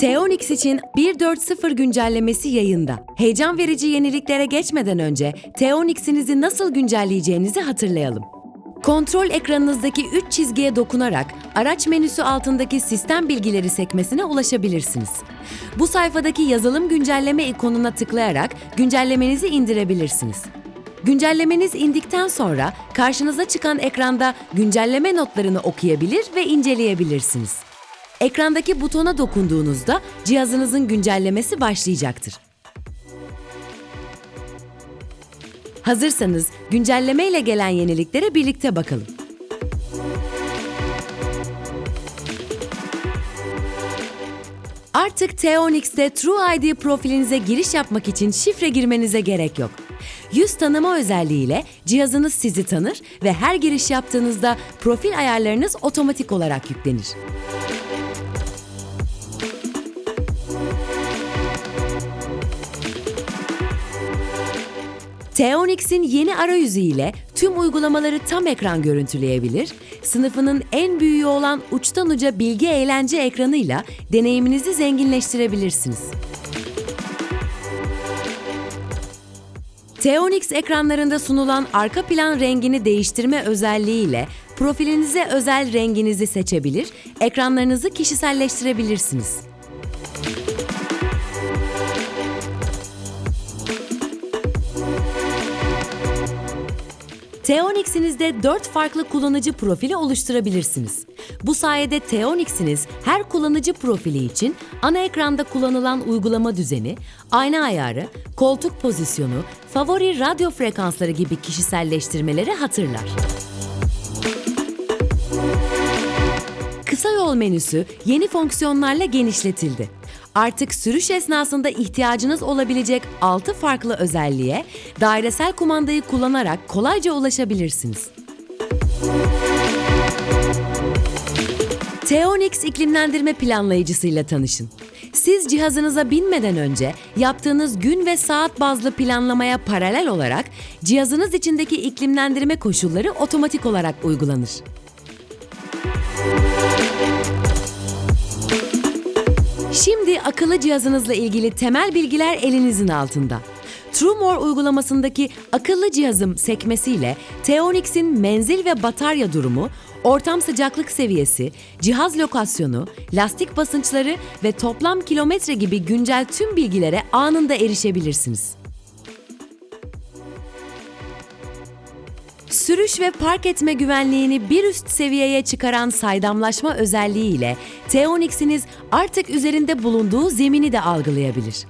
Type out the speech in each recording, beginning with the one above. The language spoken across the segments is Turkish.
Teonix için 1.4.0 güncellemesi yayında. Heyecan verici yeniliklere geçmeden önce Teonix'inizi nasıl güncelleyeceğinizi hatırlayalım. Kontrol ekranınızdaki 3 çizgiye dokunarak araç menüsü altındaki sistem bilgileri sekmesine ulaşabilirsiniz. Bu sayfadaki yazılım güncelleme ikonuna tıklayarak güncellemenizi indirebilirsiniz. Güncellemeniz indikten sonra karşınıza çıkan ekranda güncelleme notlarını okuyabilir ve inceleyebilirsiniz. Ekrandaki butona dokunduğunuzda cihazınızın güncellemesi başlayacaktır. Hazırsanız güncelleme ile gelen yeniliklere birlikte bakalım. Artık Teonix'te True ID profilinize giriş yapmak için şifre girmenize gerek yok. Yüz tanıma özelliğiyle cihazınız sizi tanır ve her giriş yaptığınızda profil ayarlarınız otomatik olarak yüklenir. Teonix'in yeni arayüzü ile tüm uygulamaları tam ekran görüntüleyebilir, sınıfının en büyüğü olan uçtan uca bilgi eğlence ekranıyla deneyiminizi zenginleştirebilirsiniz. Teonix ekranlarında sunulan arka plan rengini değiştirme özelliğiyle profilinize özel renginizi seçebilir, ekranlarınızı kişiselleştirebilirsiniz. Teonix'inizde 4 farklı kullanıcı profili oluşturabilirsiniz. Bu sayede Teonix'iniz her kullanıcı profili için ana ekranda kullanılan uygulama düzeni, ayna ayarı, koltuk pozisyonu, favori radyo frekansları gibi kişiselleştirmeleri hatırlar. Kısa yol menüsü yeni fonksiyonlarla genişletildi. Artık sürüş esnasında ihtiyacınız olabilecek 6 farklı özelliğe dairesel kumandayı kullanarak kolayca ulaşabilirsiniz. Teonix iklimlendirme planlayıcısıyla tanışın. Siz cihazınıza binmeden önce yaptığınız gün ve saat bazlı planlamaya paralel olarak cihazınız içindeki iklimlendirme koşulları otomatik olarak uygulanır. Şimdi akıllı cihazınızla ilgili temel bilgiler elinizin altında. TrueMore uygulamasındaki akıllı cihazım sekmesiyle Teonix'in menzil ve batarya durumu, ortam sıcaklık seviyesi, cihaz lokasyonu, lastik basınçları ve toplam kilometre gibi güncel tüm bilgilere anında erişebilirsiniz. Sürüş ve park etme güvenliğini bir üst seviyeye çıkaran saydamlaşma özelliğiyle Teonix'iniz artık üzerinde bulunduğu zemini de algılayabilir.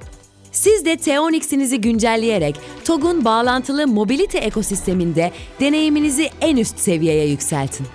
Siz de Teonix'inizi güncelleyerek TOG'un bağlantılı mobilite ekosisteminde deneyiminizi en üst seviyeye yükseltin.